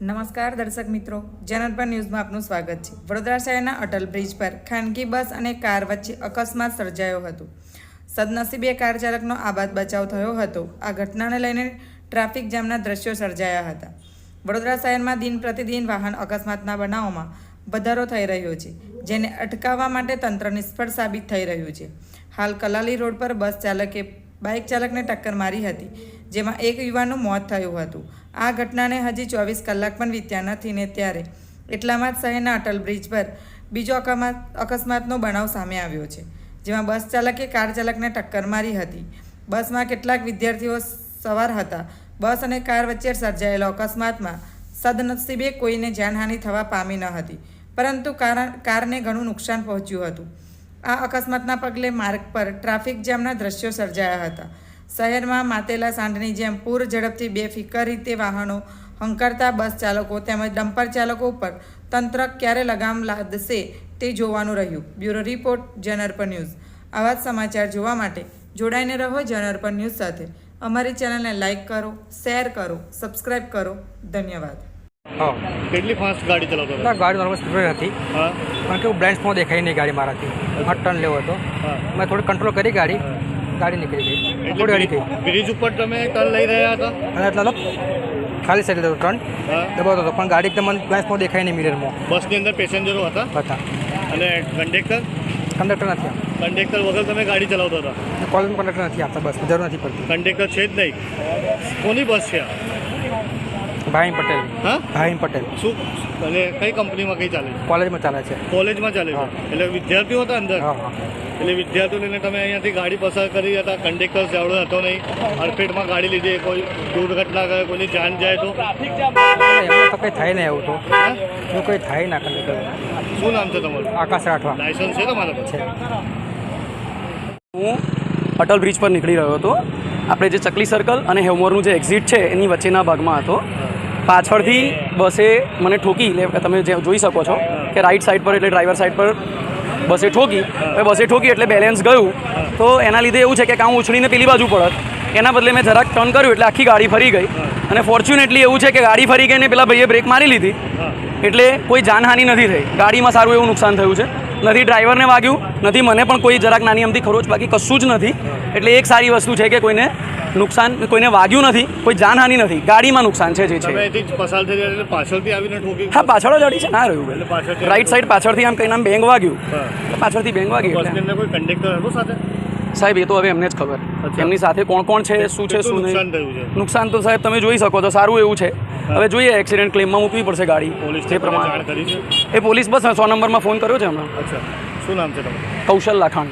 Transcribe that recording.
નમસ્કાર દર્શક મિત્રો જનરપર ન્યૂઝમાં આપનું સ્વાગત છે. વડોદરા શહેરના અટલ બ્રિજ પર ખાનગી બસ અને કાર વચ્ચે અકસ્માત સર્જાયો હતો. સદનસીબે કાર ચાલકનો આબાદ બચાવ થયો હતો. આ ઘટનાને લઈને ટ્રાફિક જામના દ્રશ્યો સર્જાયા હતા. વડોદરા શહેરમાં દિન પ્રતિદિન વાહન અકસ્માતના બનાવોમાં વધારો થઈ રહ્યો છે, જેને અટકાવવા માટે તંત્ર નિષ્ફળ સાબિત થઈ રહ્યું છે. હાલ કલાલી રોડ પર બસ ચાલકે બાઇક ચાલકને ટક્કર મારી હતી, જેમાં એક યુવાનનું મોત થયું હતું. આ ઘટનાને હજી ચોવીસ કલાક પણ વીત્યા નથી ને ત્યારે એટલામાં જ શહેરના અટલ બ્રિજ પર બીજો અકસ્માત, અકસ્માતનો બનાવ સામે આવ્યો છે, જેમાં બસ ચાલકે, કાર ચાલકને ટક્કર મારી હતી. બસમાં કેટલાક વિદ્યાર્થીઓ સવાર હતા. બસ અને કાર વચ્ચે સર્જાયેલો અકસ્માતમાં સદનસીબે કોઈને જાનહાનિ થવા પામી ન હતી, પરંતુ કારણ, કારને ઘણું નુકસાન પહોંચ્યું હતું. આ અકસ્માતના પગલે માર્ગ પર ટ્રાફિક જામના દ્રશ્યો સર્જાયા હતા. શહેરમાં માતેલા સાંઢની જેમ પૂર ઝડપથી બેફિકર રીતે વાહનો હંકારતા બસ ચાલકો તેમજ ડમ્પર ચાલકો ઉપર તંત્ર ક્યારે લગામ લાદશે તે જોવાનું રહ્યું. બ્યુરો રિપોર્ટ જનરપ ન્યૂઝ. આવા જ સમાચાર જોવા માટે જોડાઈને રહો જનરપ ન્યૂઝ સાથે. અમારી ચેનલને લાઇક કરો, શેર કરો સબસ્ક્રાઈબ કરો. ધન્યવાદ. હા. કેટલી ફાસ્ટ ગાડી ચલાવતો હતો? ના ગાડી નોર્મલ સ્પીડ હતી. કારણ કે કેવું બ્લાઇન્ડ સ્પોટ દેખાય નહીં ગાડી મારાથી. મારે ટર્ન લેવો હતો મેં થોડી કંટ્રોલ કરી ગાડી. ગાડી નીકળી ગઈ. થોડી ગાડી થઈ બ્રિજ ઉપર તમે ટર્ન લઈ રહ્યા હતા? અને એટલે ખાલી સાઈડ હતો ટર્ન હા. દબાવતો હતો. પણ ગાડી એકદમ બ્લાઇન્ડ સ્પોટ દેખાય નહીં મિરરમાં બસની અંદર પેસેન્જરો હતા? હતા. અને કંડક્ટર કંડક્ટર નથી. કંડક્ટર વગર તમે ગાડી ચલાવતા હતા? કોલેજમાં કંડક્ટર નથી આપતા બસ. જરૂર નથી પડતી. કંડક્ટર છે જ નહીં. કોની બસ છે આ? ભાઈ પટેલ. હા? ભાઈ પટેલ. શું? અને કઈ કંપનીમાં કઈ ચાલે છે? કોલેજમાં ચાલે છે. કોલેજમાં ચાલે છે? હા. એટલે વિદ્યાર્થીઓ હતા અંદર? એટલે વિદ્યાર્થીઓને લઈને તમે અહીંયાથી ગાડી પસાર કરી હતા કંડક્ટર જાવડો હતો નહીં અડફેટમાં ગાડી લીધી કોઈ દુર્ઘટના કરે કોઈની જાન જાય તો? એમાં તો કંઈ થાય નહીં એવું તો? એવું કંઈ થાય ના કંડક્ટર શું નામ છે તમારું? આકાશ રાઠવા. લાયસન્સ છે તમારા પાસે? છે. હું અટલ બ્રિજ પર નીકળી રહ્યો હતો. આપણે જે ચકલી સર્કલ અને હેવમોરનું જે એક્ઝિટ છે એની વચ્ચેના ભાગમાં હતો. પાછળથી બસે મને ઠોકી, એટલે તમે જે જોઈ શકો છો કે રાઈટ સાઈડ પર એટલે ડ્રાઈવર સાઈડ પર બસે ઠોકી. હવે બસે ઠોકી એટલે બેલેન્સ ગયું. તો એના લીધે એવું છે કે કાં ઉછળીને પેલી બાજુ પડત. એના બદલે મેં જરાક ટર્ન કર્યું એટલે આખી ગાડી ફરી ગઈ. અને ફોર્ચ્યુનેટલી એવું છે કે ગાડી ફરી ગઈને પેલા ભાઈએ બ્રેક મારી લીધી. એટલે કોઈ જાનહાનિ નથી થઈ. ગાડીમાં સારું એવું નુકસાન થયું છે. નથી ડ્રાઈવરને વાગ્યું, નથી મને પણ કોઈ જરાક નાની અમથી ખરોચ બાકી કશું જ નથી. એટલે એક સારી વસ્તુ છે કે કોઈને નુકસાન કોઈને વાગ્યું નથી કોઈ જાનહાનિ નથી ગાડીમાં નુકસાન છે જે છે. પાછળથી આવીને ઠોકી હા પાછળ જ અડી છે ના રહ્યું એટલે રાઈટ સાઈડ પાછળથી આમ કઈ આમ બેંગ વાગ્યું. પાછળથી બેંગ વાગી બસની એટલે. અંદર કોઈ કંડક્ટર હતો સાથે? સાહેબ એ તો હવે એમને જ ખબર. એમની સાથે કોણ કોણ છે શું છે શું નુકસાન નહીં નુકસાન તો સાહેબ તમે જોઈ શકો છો સારું એવું છે. હવે જોઈએ એક્સિડન્ટ ક્લેમમાં મૂકવી પડશે ગાડી. જે પ્રમાણે. એ પોલીસ બસ સો નંબરમાં ફોન કર્યો છે હમણાં. શું નામ છે કૌશલ લાખાણ.